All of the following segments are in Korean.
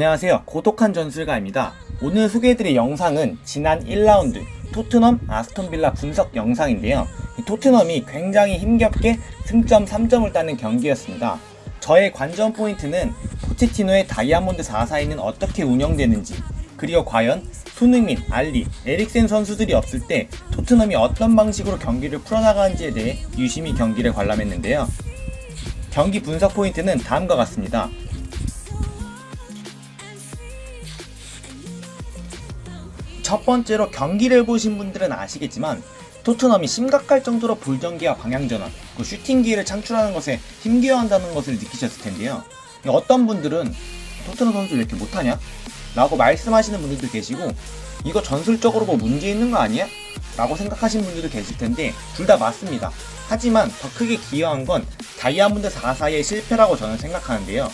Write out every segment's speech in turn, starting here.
안녕하세요. 고독한 전술가입니다. 오늘 소개해드릴 영상은 지난 1라운드 토트넘 아스톤빌라 분석 영상인데요. 이 토트넘이 굉장히 힘겹게 승점 3점을 따는 경기였습니다. 저의 관전 포인트는 포체티노의 다이아몬드 4사이는 어떻게 운영되는지 그리고 과연 손흥민, 알리, 에릭센 선수들이 없을 때 토트넘이 어떤 방식으로 경기를 풀어나가는지에 대해 유심히 경기를 관람했는데요. 경기 분석 포인트는 다음과 같습니다. 첫 번째로 경기를 보신 분들은 아시겠지만 토트넘이 심각할 정도로 볼전기와 방향전환, 그 슈팅 기회를 창출하는 것에 힘겨워 한다는 것을 느끼셨을 텐데요. 어떤 분들은 토트넘 선수 왜 이렇게 못하냐? 라고 말씀하시는 분들도 계시고 이거 전술적으로 뭐 문제 있는 거 아니야? 라고 생각하시는 분들도 계실 텐데 둘 다 맞습니다. 하지만 더 크게 기여한 건 다이아몬드 4사의 실패라고 저는 생각하는데요.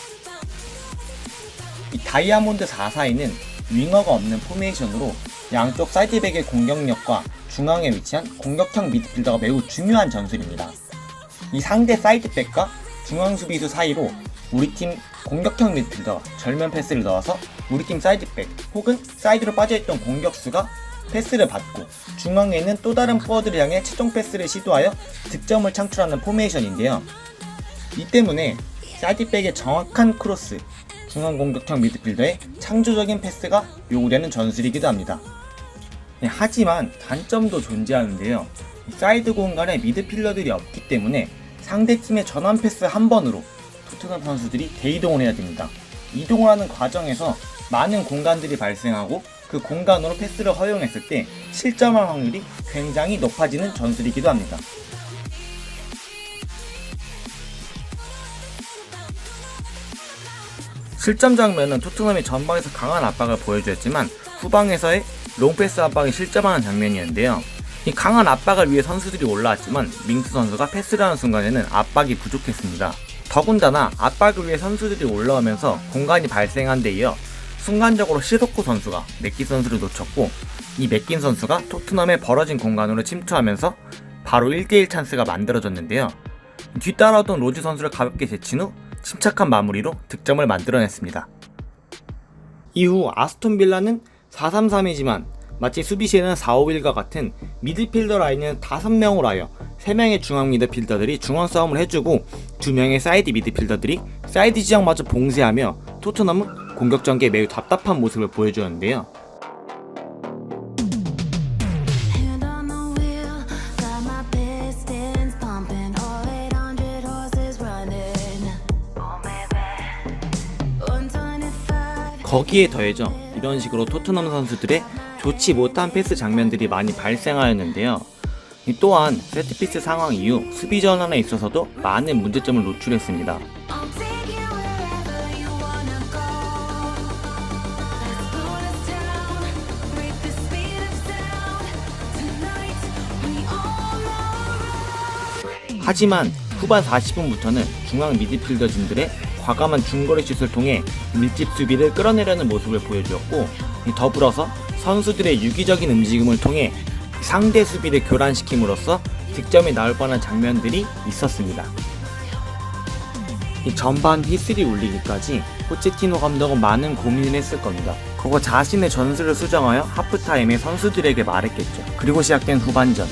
이 다이아몬드 4사에는 윙어가 없는 포메이션으로 양쪽 사이드백의 공격력과 중앙에 위치한 공격형 미드필더가 매우 중요한 전술입니다. 이 상대 사이드백과 중앙 수비수 사이로 우리 팀 공격형 미드필더 절면 패스를 넣어서 우리 팀 사이드백 혹은 사이드로 빠져있던 공격수가 패스를 받고 중앙에 있는 또 다른 포워드를 향해 최종 패스를 시도하여 득점을 창출하는 포메이션인데요. 이 때문에 사이드백의 정확한 크로스, 중앙 공격형 미드필더의 창조적인 패스가 요구되는 전술이기도 합니다. 네, 하지만 단점도 존재하는데요. 사이드 공간에 미드필더들이 없기 때문에 상대팀의 전환 패스 한 번으로 토트넘 선수들이 대이동을 해야 됩니다. 이동을 하는 과정에서 많은 공간들이 발생하고 그 공간으로 패스를 허용했을 때 실점할 확률이 굉장히 높아지는 전술이기도 합니다. 실점 장면은 토트넘이 전방에서 강한 압박을 보여주었지만 후방에서의 롱패스 압박에 실점하는 장면이었는데요. 이 강한 압박을 위해 선수들이 올라왔지만 밍스 선수가 패스를 하는 순간에는 압박이 부족했습니다. 더군다나 압박을 위해 선수들이 올라오면서 공간이 발생한 데 이어 순간적으로 시도코 선수가 맥긴 선수를 놓쳤고 이 맥긴 선수가 토트넘의 벌어진 공간으로 침투하면서 바로 1대1 찬스가 만들어졌는데요. 뒤따라오던 로즈 선수를 가볍게 제친 후 침착한 마무리로 득점을 만들어냈습니다. 이후 아스톤 빌라는 4-3-3이지만 마치 수비 시에는 4-5-1과 같은 미드필더 라인은 5명으로 하여 3명의 중앙 미드필더들이 중원 싸움을 해주고 2명의 사이드 미드필더들이 사이드 지역마저 봉쇄하며 토트넘은 공격 전개에 매우 답답한 모습을 보여주었는데요. Hand on the wheel, got my pistons pumping, all 800 horses running. Baby, 125. 거기에 더해져 이런 식으로 토트넘 선수들의 좋지 못한 패스 장면들이 많이 발생하였는데요. 이 또한 세트피스 상황 이후 수비 전환에 있어서도 많은 문제점을 노출했습니다. 하지만 후반 40분부터는 중앙 미드필더진들의 과감한 중거리 슛을 통해 밀집 수비를 끌어내려는 모습을 보여주었고 이 더불어서 선수들의 유기적인 움직임을 통해 상대 수비를 교란시킴으로써 득점이 나올 뻔한 장면들이 있었습니다. 이 전반 휘슬이 울리기까지 포체티노 감독은 많은 고민을 했을 겁니다. 그거 자신의 전술을 수정하여 하프타임에 선수들에게 말했겠죠. 그리고 시작된 후반전.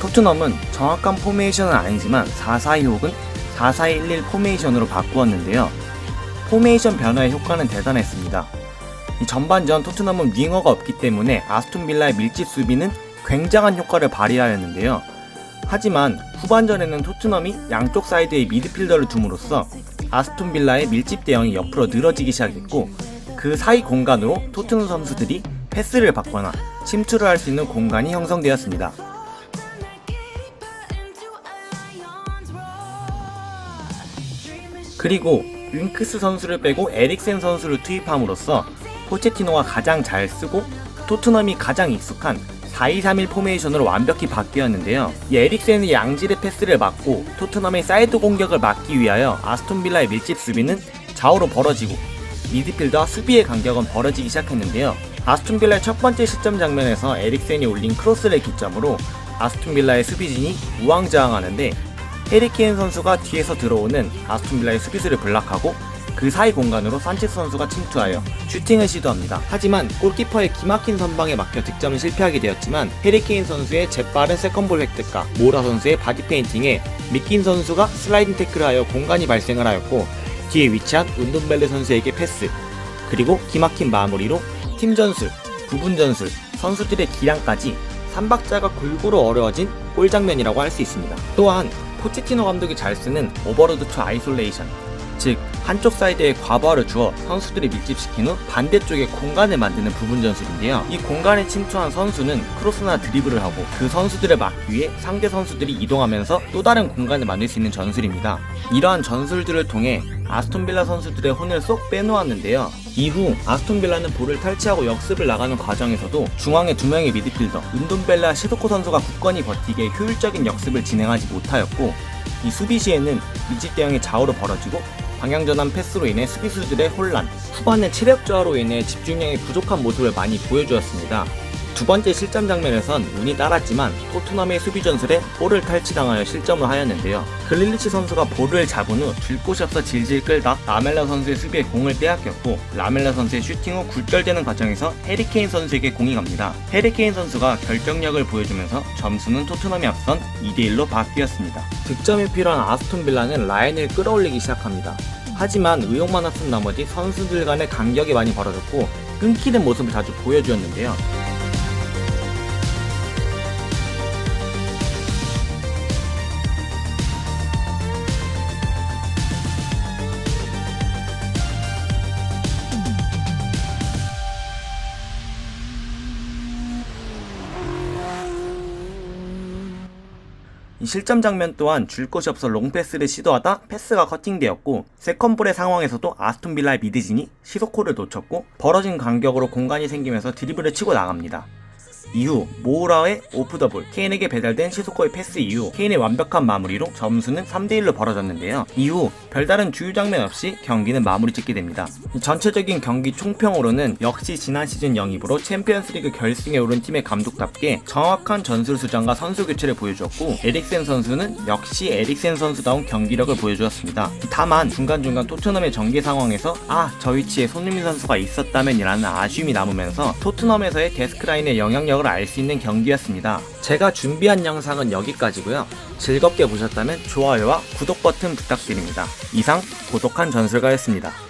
토트넘은 정확한 포메이션은 아니지만 4-4-2 혹은 4-4-1-1 포메이션으로 바꾸었는데요. 포메이션 변화의 효과는 대단했습니다. 이 전반전 토트넘은 윙어가 없기 때문에 아스톤 빌라의 밀집 수비는 굉장한 효과를 발휘하였는데요. 하지만 후반전에는 토트넘이 양쪽 사이드에 미드필더를 둠으로써 아스톤 빌라의 밀집 대형이 옆으로 늘어지기 시작했고 그 사이 공간으로 토트넘 선수들이 패스를 받거나 침투를 할 수 있는 공간이 형성되었습니다. 그리고 윙크스 선수를 빼고 에릭센 선수를 투입함으로써 포체티노가 가장 잘 쓰고 토트넘이 가장 익숙한 4-2-3-1 포메이션으로 완벽히 바뀌었는데요. 이 에릭센의 양질의 패스를 막고 토트넘의 사이드 공격을 막기 위하여 아스톤 빌라의 밀집 수비는 좌우로 벌어지고 미드필더와 수비의 간격은 벌어지기 시작했는데요. 아스톤 빌라의 첫 번째 실점 장면에서 에릭센이 올린 크로스를 기점으로 아스톤 빌라의 수비진이 우왕좌왕하는데 해리케인 선수가 뒤에서 들어오는 아스톤 빌라의 수비수를 블락하고 그 사이 공간으로 산체스 선수가 침투하여 슈팅을 시도합니다. 하지만 골키퍼의 기막힌 선방에 막혀 득점을 실패하게 되었지만 해리케인 선수의 재빠른 세컨볼 획득과 모라 선수의 바디 페인팅에 미킨 선수가 슬라이딩 태클을 하여 공간이 발생을 하였고 뒤에 위치한 운동벨레 선수에게 패스 그리고 기막힌 마무리로 팀 전술, 부분 전술, 선수들의 기량까지 3박자가 골고루 어려워진 골 장면이라고 할 수 있습니다. 또한 포체티노 감독이 잘 쓰는 오버로드 투 아이솔레이션 즉 한쪽 사이드에 과부하를 주어 선수들이 밀집시킨 후 반대쪽에 공간을 만드는 부분 전술인데요. 이 공간에 침투한 선수는 크로스나 드리블을 하고 그 선수들을 막기 위해 상대 선수들이 이동하면서 또 다른 공간을 만들 수 있는 전술입니다. 이러한 전술들을 통해 아스톤빌라 선수들의 혼을 쏙 빼놓았는데요. 이후 아스톤빌라는 볼을 탈취하고 역습을 나가는 과정에서도 중앙에 두 명의 미드필더 은돈벨라 시도코 선수가 굳건히 버티게 효율적인 역습을 진행하지 못하였고 이 수비 시에는 밀집 대형이 좌우로 벌어지고 방향 전환 패스로 인해 수비수들의 혼란, 후반에 체력 저하로 인해 집중력이 부족한 모습을 많이 보여주었습니다. 두 번째 실점 장면에선 운이 따랐지만 토트넘의 수비 전술에 볼을 탈취당하여 실점을 하였는데요. 글릴리치 선수가 볼을 잡은 후 줄 곳이 없어 질질 끌다 라멜라 선수의 수비에 공을 빼앗겼고 라멜라 선수의 슈팅 후 굴절되는 과정에서 해리케인 선수에게 공이 갑니다. 해리케인 선수가 결정력을 보여주면서 점수는 토트넘이 앞선 2대1로 바뀌었습니다. 득점이 필요한 아스톤 빌라는 라인을 끌어올리기 시작합니다. 하지만 의욕만 앞선 나머지 선수들 간의 간격이 많이 벌어졌고 끊기는 모습을 자주 보여주었는데요. 이 실점 장면 또한 줄 곳이 없어 롱패스를 시도하다 패스가 커팅되었고 세컨볼의 상황에서도 아스톤 빌라의 미드진이 시소코를 놓쳤고 벌어진 간격으로 공간이 생기면서 드리블을 치고 나갑니다. 이후 모우라의 오프 더볼 케인에게 배달된 시소코의 패스 이후 케인의 완벽한 마무리로 점수는 3대1로 벌어졌는데요. 이후 별다른 주요 장면 없이 경기는 마무리 짓게 됩니다. 이 전체적인 경기 총평으로는 역시 지난 시즌 영입으로 챔피언스리그 결승에 오른 팀의 감독답게 정확한 전술 수정과 선수 교체를 보여주었고 에릭센 선수는 역시 에릭센 선수다운 경기력을 보여주었습니다. 다만 중간중간 토트넘의 전개 상황에서 아 저 위치에 손흥민 선수가 있었다면이라는 아쉬움이 남으면서 토트넘에서의 데스크라인의 영향 력을 알 수 있는 경기였습니다. 제가 준비한 영상은 여기까지고요. 즐겁게 보셨다면 좋아요와 구독 버튼 부탁드립니다. 이상 고독한 전술가였습니다.